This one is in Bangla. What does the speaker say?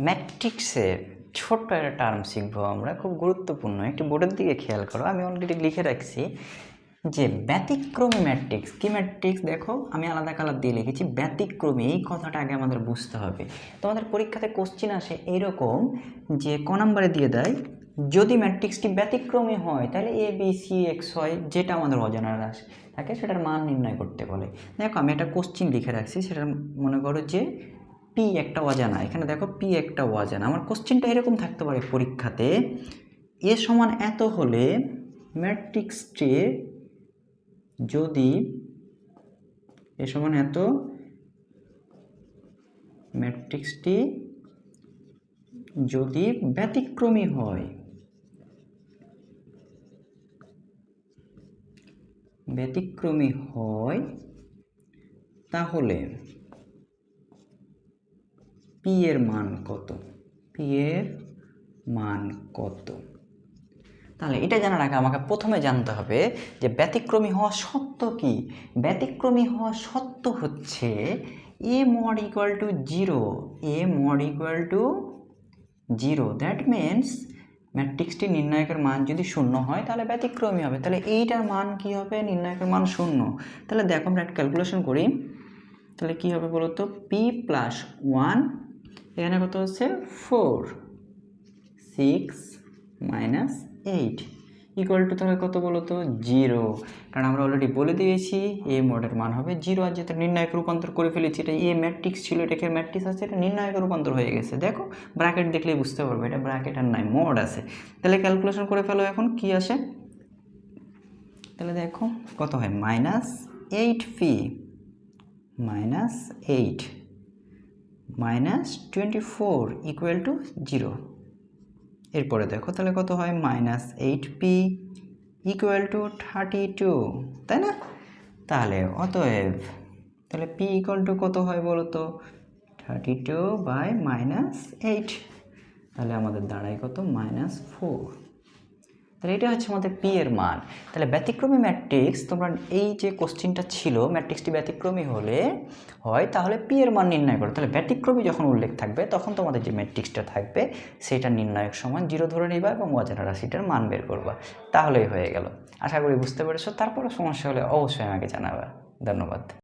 ম্যাট্রিক্সের ছোট্ট একটা টার্ম শিখব আমরা, খুব গুরুত্বপূর্ণ। একটি বোর্ডের দিকে খেয়াল করো। আমি অলরেডি লিখে রাখছি যে ব্যতিক্রমী ম্যাট্রিক্স। কি ম্যাট্রিক্স? দেখো, আমি আলাদা কালার দিয়ে লিখেছি, ব্যতিক্রমী। এই কথাটা আগে আমাদের বুঝতে হবে। তোমাদের পরীক্ষাতে কোশ্চিন আসে এরকম যে ক নাম্বারে দিয়ে দেয়, যদি ম্যাট্রিক্সটি ব্যতিক্রমী হয়, তাহলে এ বি সি এক্স হয় যেটা আমাদের অজানা রাশি থাকে সেটার মান নির্ণয় করতে বলে। দেখো, আমি একটা কোশ্চিন লিখে রাখছি সেটা মনে করো যে পি একটা অজানা। এখানে দেখো পি একটা অজানা। আমার কোশ্চেনটা এরকম থাকতে পারে পরীক্ষাতে। এ সমান এত হলে ম্যাট্রিক্সটি যদি এ সমান এত ম্যাট্রিক্সটি যদি ব্যতিক্রমী হয় ব্যতিক্রমী হয়, তাহলে পি এর মান কত? পি এর মান কত? তাহলে এটা জানার আগে আমাকে প্রথমে জানতে হবে যে ব্যতিক্রমী হওয়া সত্য কি? ব্যতিক্রমী হওয়া সত্য হচ্ছে A mod equal to zero A mod equal to zero that means ম্যাট্রিক্সটি নির্ণায়কের মান যদি শূন্য হয়, তাহলে ব্যতিক্রমী হবে। তাহলে এইটার মান কি হবে? নির্ণায়কের মান শূন্য। তাহলে দেখো আমরা একটা ক্যালকুলেশন করি। তাহলে কি হবে বলো তো পি প্লাস ওয়ান এখানে কত হচ্ছে? Four six minus eight equal to তাহলে কত বলো তো? জিরো কারণ আমরা অলরেডি বলে দিয়েছি এ মোডের মান হবে জিরো আর যেটা নির্ণায়ক রূপান্তর করে ফেলেছি, এটা এ ম্যাট্রিক্স ছিল এটাকে ম্যাট্রিক্স আছে? এটা নির্ণায়ক রূপান্তর হয়ে গেছে। দেখো ব্র্যাকেট দেখলেই বুঝতে পারবে, এটা ব্র্যাকেট আর নাই মোড আছে। তাহলে ক্যালকুলেশন করে ফেলো এখন, কি আসে? তাহলে দেখো, কত হয়? Minus eight P minus eight minus twenty four equal to zero এরপরে দেখো তাহলে কত হয়? Minus eight P equal to thirty two, তাই না? তাহলে অতএব তাহলে পি ইকুয়াল টু কত হয় বলো তো thirty two by minus eight. তাহলে আমাদের দাঁড়ায় কত? Minus four. তাহলে এটা হচ্ছে আমাদের পি এর মান। তাহলে ব্যতিক্রমী ম্যাট্রিক্স, তোমরা এই যে কোশ্চিনটা ছিল, ম্যাট্রিক্সটি ব্যতিক্রমী হলে হয়, তাহলে পি এর মান নির্ণয় করো। তাহলে ব্যতিক্রমী যখন উল্লেখ থাকবে, তখন তোমাদের যে ম্যাট্রিক্সটা থাকবে, সেটা নির্ণায়ক সমান জিরো ধরে নিবা এবং অজানা রাশিটার মান বের করবা। তাহলেই হয়ে গেল। আশা করি বুঝতে পেরেছ। তারপরে সমস্যা হলে অবশ্যই আমাকে জানাবা। ধন্যবাদ।